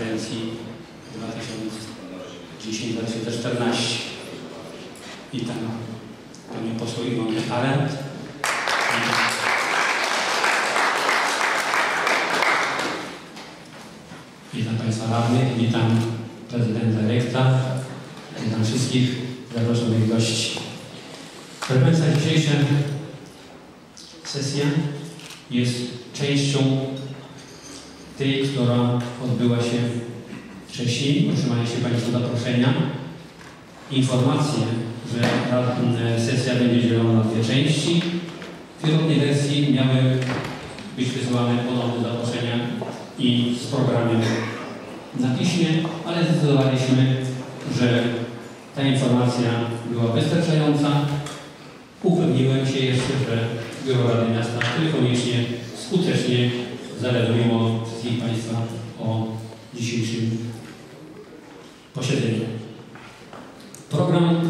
Kadencji 2010-2014. Witam panią poseł Iwonę Arendt. Witam Państwa radnych, witam prezydenta rekta, witam wszystkich zaproszonych gości. Proszę Państwa, dzisiejsza sesja jest częścią tej, która odbyła się wcześniej. Otrzymaliście Państwo zaproszenia. Informacje, że ta sesja będzie dzielona na dwie części. W pierwotnej wersji miały być wysłane ponowne zaproszenia i z programem na piśmie, ale zdecydowaliśmy, że ta informacja była wystarczająca. Upewniłem się jeszcze, że Biuro Rady Miasta koniecznie skutecznie zawiadomiło wszystkich Państwa o dzisiejszym posiedzeniu. Program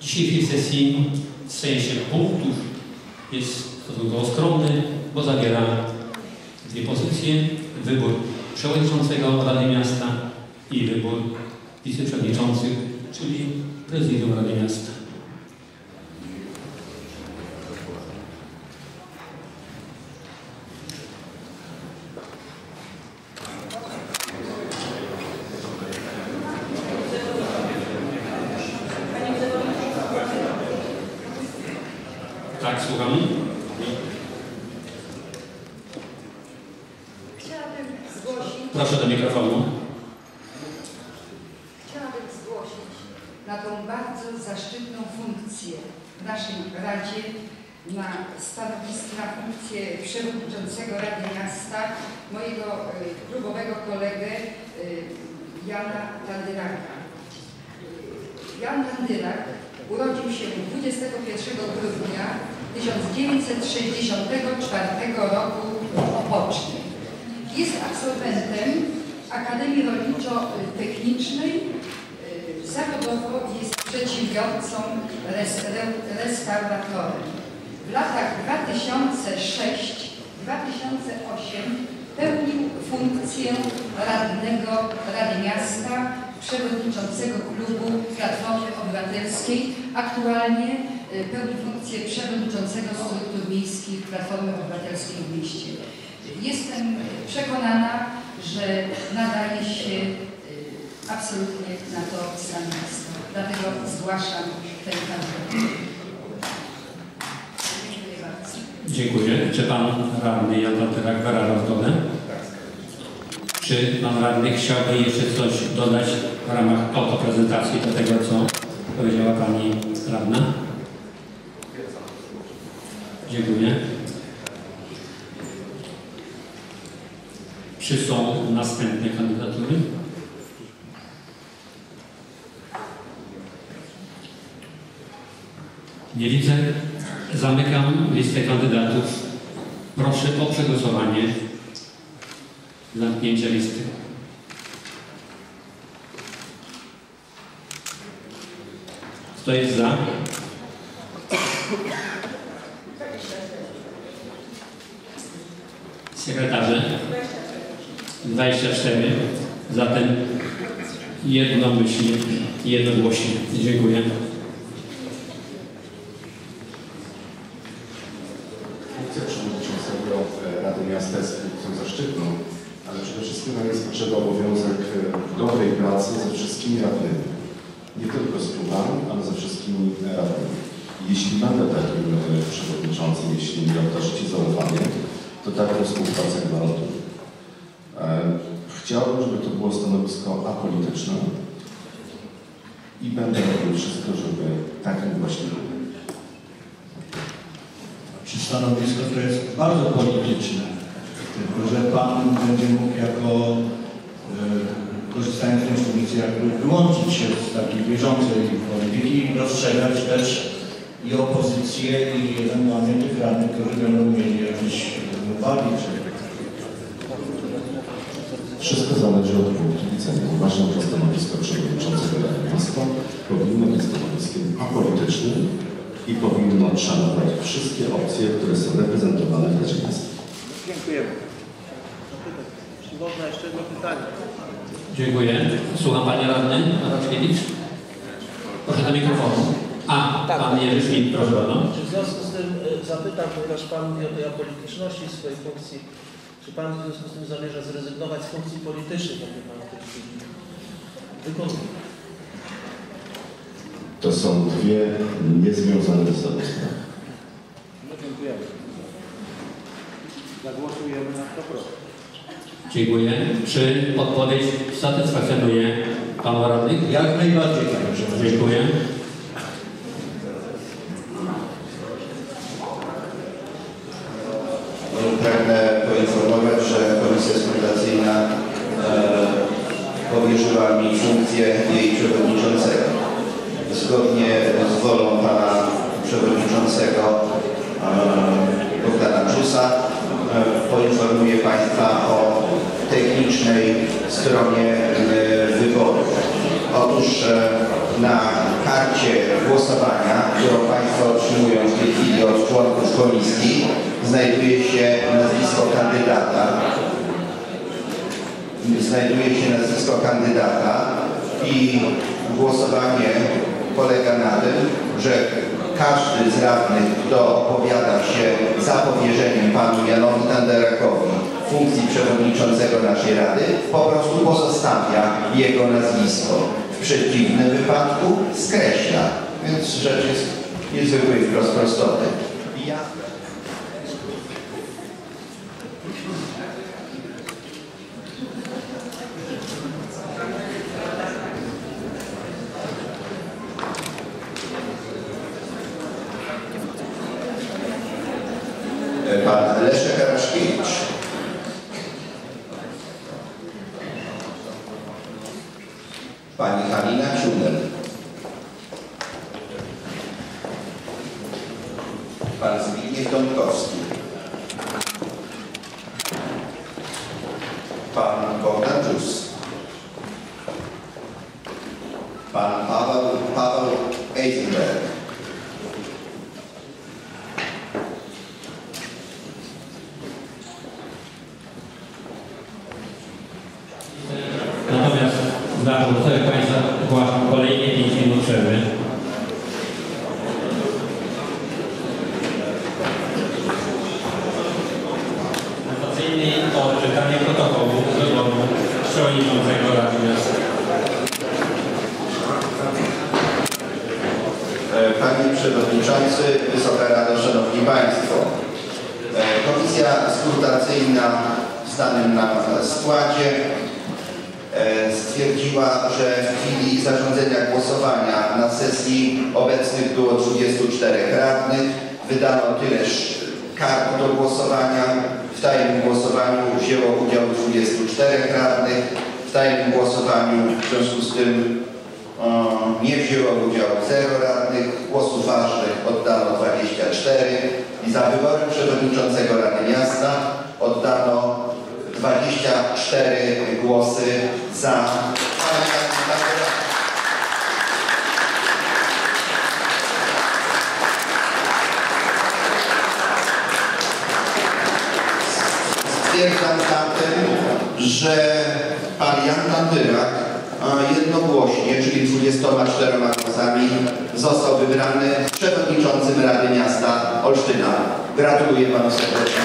dzisiejszej sesji w sensie punktów jest stosunkowo skromny, bo zawiera dwie pozycje. Wybór przewodniczącego Rady Miasta i wybór wiceprzewodniczących, czyli prezydium Rady Miasta. Tak, słucham. Chciałabym zgłosić, Proszę do mikrofonu. chciałabym zgłosić na tą bardzo zaszczytną funkcję w naszej Radzie, na stanowisko, na funkcję przewodniczącego Rady Miasta, mojego y, klubowego kolegę y, Jana Tandyraka. Jan Tandyrak urodził się 21 grudnia 1964 roku w Opocznie. Jest absolwentem Akademii Rolniczo-Technicznej. Przedsiębiorcą, res, re- restauratorem. W latach 2006-2008 pełnił funkcję radnego Rady Miasta, przewodniczącego klubu Platformy Obywatelskiej. Aktualnie y, pełni funkcję przewodniczącego struktur miejskich Platformy Obywatelskiej w mieście. Jestem przekonana, że nadaje się y, absolutnie na to stanowisko. Dlatego zgłaszam ten kandydat. Dziękuję bardzo. Dziękuję. Czy Pan Radny Jan Latyrak wyraża zgodę? Czy Pan Radny chciałby jeszcze coś dodać w ramach autoprezentacji do tego, co powiedziała Pani Radna? Dziękuję. Czy są następne kandydatury? Nie widzę. Zamykam listę kandydatów. Proszę o przegłosowanie. Zamknięcie listy. Kto jest za? Sekretarze? 24. Zatem jednomyślnie, jednogłośnie. Dziękuję. Funkcja przewodniczącego e, Rady Miasta jest funkcją zaszczytną, ale przede wszystkim nam jest potrzeba obowiązek e, dobrej pracy ze wszystkimi radnymi. Nie tylko z klubami, Jeśli będę takim przewodniczącym, jeśli mi okazujecie zaufanie, to taką współpracę gwarantuję. E, Chciałbym, żeby to było stanowisko apolityczne i będę robił wszystko, żeby takim właśnie było. Czy stanowisko to jest bardzo polityczne, tylko że Pan będzie mógł jako, e, korzystając z tej funkcji, jakby wyłączyć się z takiej bieżącej polityki i dostrzegać też i opozycję i ewentualnie tych radnych, którzy będą mieli jakieś uwagi, czy Wszystko zależy od punktu widzenia. Uważam, że stanowisko przewodniczącego Rady Miasta powinno być stanowiskiem apolitycznym i powinno szanować wszystkie opcje, które są reprezentowane w Radzie Miasta. Dziękujemy. Czy można jeszcze jedno pytanie? Dziękuję. Słucham Panie Radny Raczkiewicz. Proszę do mikrofonu. A, Pan Jerzy Schmidt, proszę Pana. Czy w związku z tym e, zapytam, ponieważ Pan mówi o tej apolityczności swojej funkcji, czy Pan w związku z tym zamierza zrezygnować z funkcji politycznych, jakie Pan w tej chwili wykonuje? To są dwie niezwiązane ze sobą sprawy. No, dziękujemy. Zagłosujemy na to proszę. Dziękuję. Czy odpowiedź satysfakcjonuje Pana Radnych? Jak najbardziej, panie przewodniczący. Dziękuję. Pragnę poinformować, że Komisja Skrutacyjna e, powierzyła mi funkcję jej przewodniczącego. Zgodnie z wolą pana przewodniczącego e, Bogdana Czusa e, poinformuję Państwa o technicznej stronie e, wyboru. Otóż e, na karcie głosowania, którą Państwo otrzymują w tej chwili od członków komisji, znajduje się nazwisko kandydata. Znajduje się nazwisko kandydata i głosowanie polega na tym, że każdy z radnych, kto opowiada się za powierzeniem panu Janowi przewodniczącego naszej rady, po prostu pozostawia jego nazwisko. W przeciwnym wypadku skreśla. Więc rzecz jest niezwykłej wprost prostoty. Ja... Pan Leszek Araszkiewicz. Paweł, Paweł Eisenberg. Natomiast dla pozostałych Państwa ogłaszam kolejnie 5 minut przerwy. Notacyjny o czytanie protokołu wyboru przewodniczącego Rady Miasta. Panie Przewodniczący, Wysoka Rado, Szanowni Państwo. E, Komisja skrutacyjna w znanym nam składzie e, stwierdziła, że w chwili zarządzenia głosowania na sesji obecnych było 24 radnych. Wydano tyleż kart do głosowania. W tajnym głosowaniu wzięło udział 24 radnych. W tajnym głosowaniu w związku z tym nie wzięło udziału 0 radnych, głosów ważnych oddano 24 i za wyborem przewodniczącego Rady Miasta oddano 24 głosy za. Stwierdzam zatem, że pan Jan Tandyrak jednogłośnie, czyli 24 głosami, został wybrany przewodniczącym Rady Miasta Olsztyna. Gratuluję panu serdecznie.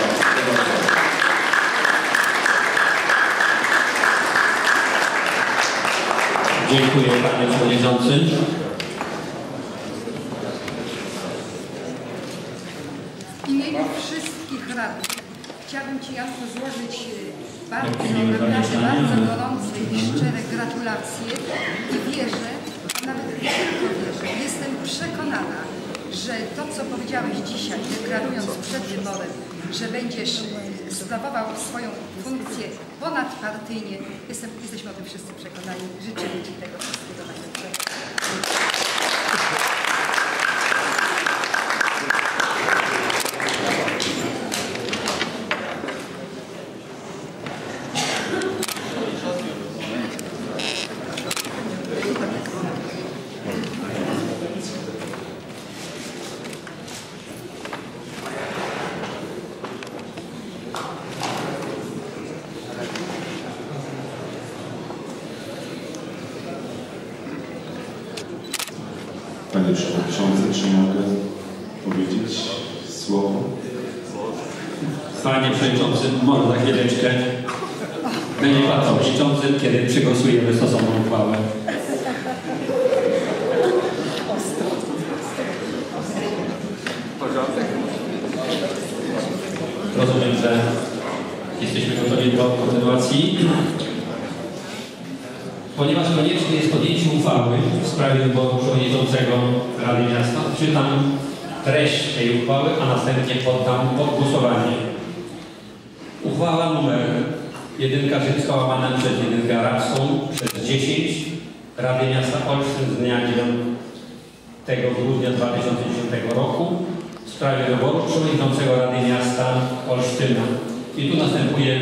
Dziękuję Panie Przewodniczący. W imieniu wszystkich radnych chciałabym Ci Janku złożyć e, bardzo, naprawdę bardzo gorące i szczere gratulacje i wierzę, nawet nie tylko wierzę, jestem przekonana, że to, co powiedziałeś dzisiaj, deklarując przed wyborem, że będziesz sprawował swoją funkcję ponadpartyjnie, jestem, jesteśmy o tym wszyscy przekonani. Życzymy Ci tego wszystkiego Panie Przewodniczący, czy mogę powiedzieć słowo? Panie Przewodniczący, może za chwileczkę. Będzie Pan Przewodniczącym, kiedy przegłosujemy stosowną uchwałę. Rozumiem, że jesteśmy gotowi do kontynuacji. Ponieważ konieczne jest podjęcie uchwały w sprawie wyboru przewodniczącego Rady Miasta, czytam treść tej uchwały, a następnie poddam pod głosowanie. Uchwała numer 1 Rzymska łamana przez 1 Rapsą przez 10 Rady Miasta Olsztyn z dnia 9 grudnia 2010 roku w sprawie wyboru przewodniczącego Rady Miasta Olsztyna. I tu następuje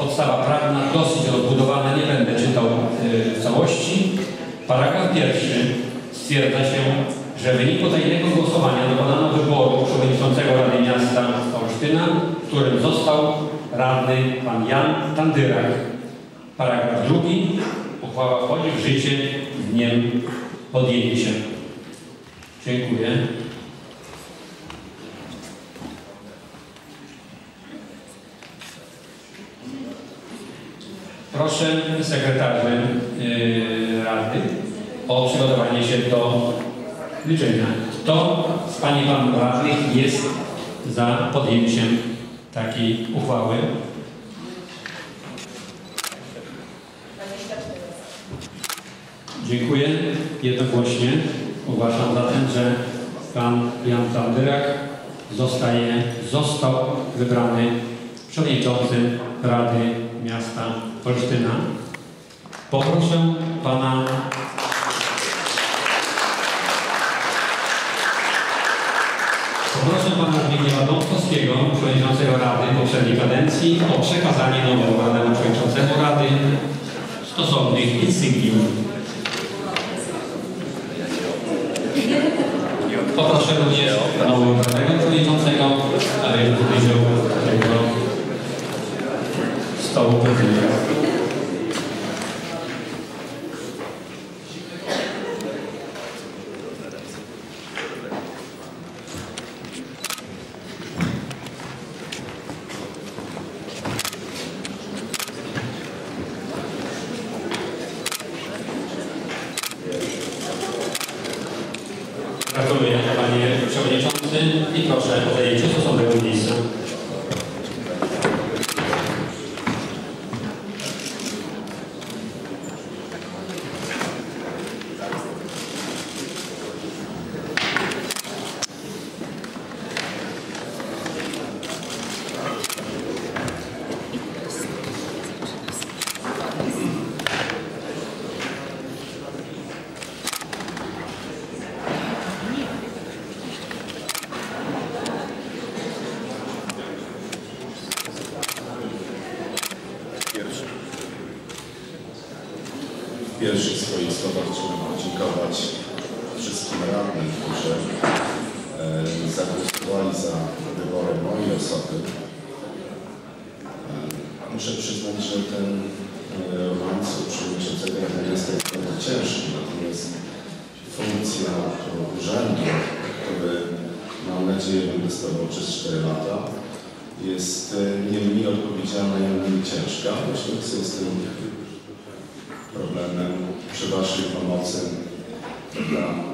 podstawa prawna, dosyć rozbudowana, nie będę czytał y, w całości. Paragraf pierwszy stwierdza się, że w wyniku tajnego głosowania dokonano wyboru przewodniczącego Rady Miasta Olsztyna, którym został radny pan Jan Tandyrak. Paragraf drugi. Uchwała wchodzi w życie dniem podjęcia. Dziękuję. Proszę sekretarzy Rady o przygotowanie się do liczenia. Kto z Pani Panów Radnych jest za podjęciem takiej uchwały? Dziękuję. Jednogłośnie uważam zatem, że Pan Jan Tandyrak zostaje, został wybrany przewodniczącym Rady Miasta Olsztyna. Poproszę Pana Poproszę Pana Zbigniewa Dąbkowskiego, przewodniczącego Rady poprzedniej kadencji o przekazanie nowemu radnemu przewodniczącemu Rady stosownych instynkcji. Poproszę również nowego przewodniczącego, aby udział tego stołu prezydium. Gratuluję Panie Przewodniczący i proszę o zajęcie stosownego miejsca. W pierwszych swoich słowach chciałbym podziękować wszystkim radnym, którzy e, zagłosowali za wyborem mojej osoby. E, muszę przyznać, że ten e, łańcuch przewodniczącego Rady jest bardzo ciężki, natomiast funkcja urzędu, który mam nadzieję będę sprawował przez 4 lata, jest e, nie mniej odpowiedzialna i nie mniej ciężka. Myślę, że z tym problemem przy Waszej pomocy dla